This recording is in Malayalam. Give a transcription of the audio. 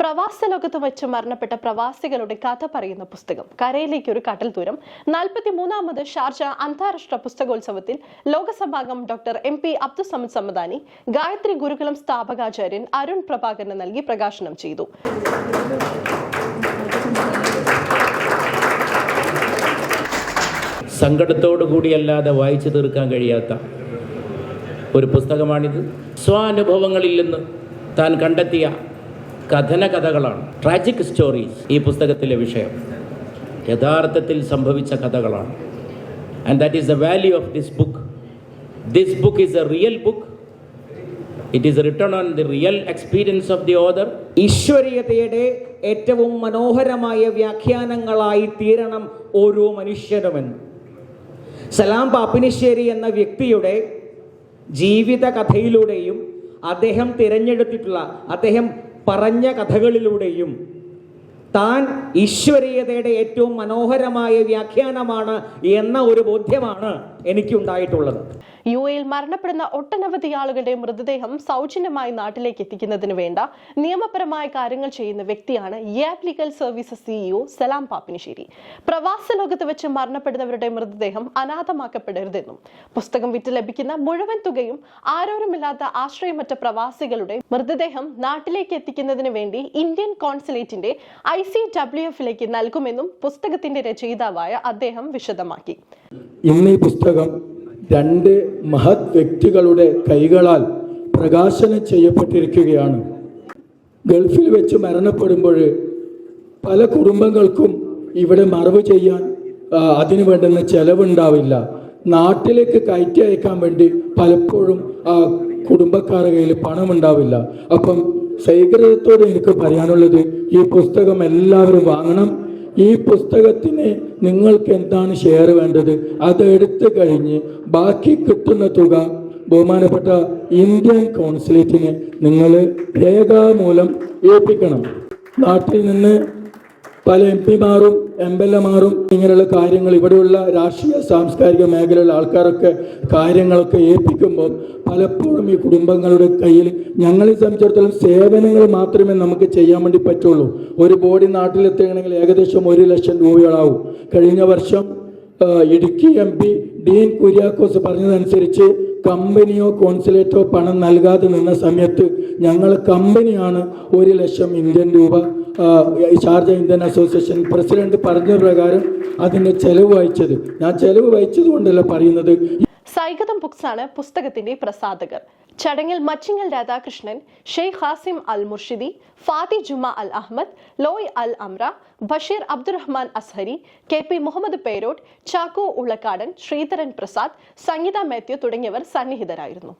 പ്രവാസ ലോകത്ത് വെച്ച് മരണപ്പെട്ട പ്രവാസികളുടെ കഥ പറയുന്ന പുസ്തകം. കരയിലേക്ക് ഒരു കടൽ ദൂരം. നാൽപ്പത്തി മൂന്നാമത് ഷാർജ അന്താരാഷ്ട്ര പുസ്തകോത്സവത്തിൽ ലോകസഭാംഗം doctor M P Abdussamad Samadani Gayathri Gurukulam സ്ഥാപകാചാര്യൻ Arun പ്രഭാകരന് നൽകി പ്രകാശനം ചെയ്തു. സങ്കടത്തോടു കൂടിയല്ലാതെ വായിച്ചു തീർക്കാൻ കഴിയാത്ത ഒരു പുസ്തകമാണിത്. സ്വാനുഭവങ്ങളിൽ നിന്ന് താൻ കണ്ടെത്തിയ കഥന കഥകളാണ് ട്രാജിക് സ്റ്റോറീസ് ഈ പുസ്തകത്തിലെ വിഷയം. യഥാർത്ഥത്തിൽ സംഭവിച്ച കഥകളാണ്. And that is the value of this book this book is a real book it is return on the real experience of the other ഈശ്വരീയതയുടെ ഏറ്റവും മനോഹരമായ വ്യാഖ്യാനങ്ങളായി തീരണം ഓരോ മനുഷ്യനുമെന്ന് സലാം പാപ്പിനിശ്ശേരി എന്ന വ്യക്തിയുടെ ജീവിത കഥയിലൂടെയും അദ്ദേഹം തിരഞ്ഞെടുത്തിട്ടുള്ള അദ്ദേഹം പറഞ്ഞ കഥകളിലൂടെയും താൻ ഈശ്വരീയതയുടെ ഏറ്റവും മനോഹരമായ വ്യാഖ്യാനമാണ് എന്ന ഒരു ബോധ്യമാണ് എനിക്കുണ്ടായിട്ടുള്ളത്. യു എയിൽ മരണപ്പെടുന്ന ഒട്ടനവധി ആളുകളുടെ മൃതദേഹം സൗജന്യമായി നാട്ടിലേക്ക് എത്തിക്കുന്നതിന് വേണ്ട നിയമപരമായ കാര്യങ്ങൾ ചെയ്യുന്ന വ്യക്തിയാണ് Yab legal services CEO Salam Pappinissery. പ്രവാസ ലോകത്ത് വെച്ച് മരണപ്പെടുന്നവരുടെ മൃതദേഹം അനാഥമാക്കപ്പെടരുതെന്നും പുസ്തകം വിറ്റ് ലഭിക്കുന്ന മുഴുവൻ തുകയും ആരോരുമില്ലാത്ത ആശ്രയമറ്റ പ്രവാസികളുടെ മൃതദേഹം നാട്ടിലേക്ക് എത്തിക്കുന്നതിന് വേണ്ടി ഇന്ത്യൻ കോൺസുലേറ്റിന്റെ ഐ സി ഡബ്ല്യു എഫിലേക്ക് നൽകുമെന്നും പുസ്തകത്തിന്റെ രചയിതാവായ അദ്ദേഹം വിശദമാക്കി. ഇന്ന് ഈ പുസ്തകം രണ്ട് മഹത് വ്യക്തികളുടെ കൈകളാൽ പ്രകാശനം ചെയ്യപ്പെട്ടിരിക്കുകയാണ്. ഗൾഫിൽ വെച്ച് മരണപ്പെടുമ്പോൾ പല കുടുംബങ്ങൾക്കും ഇവിടെ മറവ് ചെയ്യാൻ അതിനു വേണ്ടുന്ന ചെലവുണ്ടാവില്ല. നാട്ടിലേക്ക് കയറ്റി അയക്കാൻ വേണ്ടി പലപ്പോഴും ആ കുടുംബക്കാരുടെ കയ്യിൽ പണമുണ്ടാവില്ല. അപ്പം സൈകൃതത്തോടെ എനിക്ക് പറയാനുള്ളത് ഈ പുസ്തകം എല്ലാവരും വാങ്ങണം. ഈ പുസ്തകത്തിന് നിങ്ങൾക്ക് എന്താണ് ഷെയർ വേണ്ടത്? അത് എടുത്തു കഴിഞ്ഞ് ബാക്കി കിട്ടുന്ന തുക ബഹുമാനപ്പെട്ട ഇന്ത്യൻ കോൺസുലേറ്റിന് നിങ്ങൾ രേഖാമൂലം ഏൽപ്പിക്കണം. നാട്ടിൽ നിന്ന് പല എം പിമാരും എം എൽ എമാരും ഇങ്ങനെയുള്ള കാര്യങ്ങൾ ഇവിടെയുള്ള രാഷ്ട്രീയ സാംസ്കാരിക മേഖലയിലുള്ള ആൾക്കാരൊക്കെ കാര്യങ്ങളൊക്കെ ഏൽപ്പിക്കുമ്പോൾ പലപ്പോഴും ഈ കുടുംബങ്ങളുടെ കയ്യിൽ ഞങ്ങളെ സംബന്ധിച്ചിടത്തോളം സേവനങ്ങൾ മാത്രമേ നമുക്ക് ചെയ്യാൻ വേണ്ടി പറ്റുള്ളൂ. ഒരു ബോഡി നാട്ടിലെത്തുകയാണെങ്കിൽ ഏകദേശം ഒരു ലക്ഷം രൂപയോളാവും. കഴിഞ്ഞ വർഷം ഇടുക്കി എം പി ഡീൻ കുര്യാക്കോസ് പറഞ്ഞതനുസരിച്ച് കമ്പനിയോ കോൺസുലേറ്റോ പണം നൽകാതെ നിന്ന സമയത്ത് ഞങ്ങൾ കമ്പനിയാണ് ഒരു ലക്ഷം ഇന്ത്യൻ രൂപ ഷാർജ ഇന്ത്യൻ അസോസിയേഷൻ പ്രസിഡന്റ് പറഞ്ഞ പ്രകാരം അതിന് ചെലവ് വഹിച്ചത്. ഞാൻ ചെലവ് വഹിച്ചത് കൊണ്ടല്ല പറയുന്നത്. സൈഗതം ബുക്സ് ആണ് പുസ്തകത്തിന്റെ പ്രസാധകർ. ചടങ്ങിൽ മച്ചിങ്ങൽ രാധാകൃഷ്ണൻ ഷെയ്ഖ് ഹാസിം അൽ മുർഷിദി ഫാത്തി ജുമ അൽ Ahmed Loay Al Amra Basheer Abdurahman Azhari K P Muhammad Perod Chacko Ullakkadan Sreedharan Prasad Sangeetha Mathew തുടങ്ങിയവർ സന്നിഹിതരായിരുന്നു.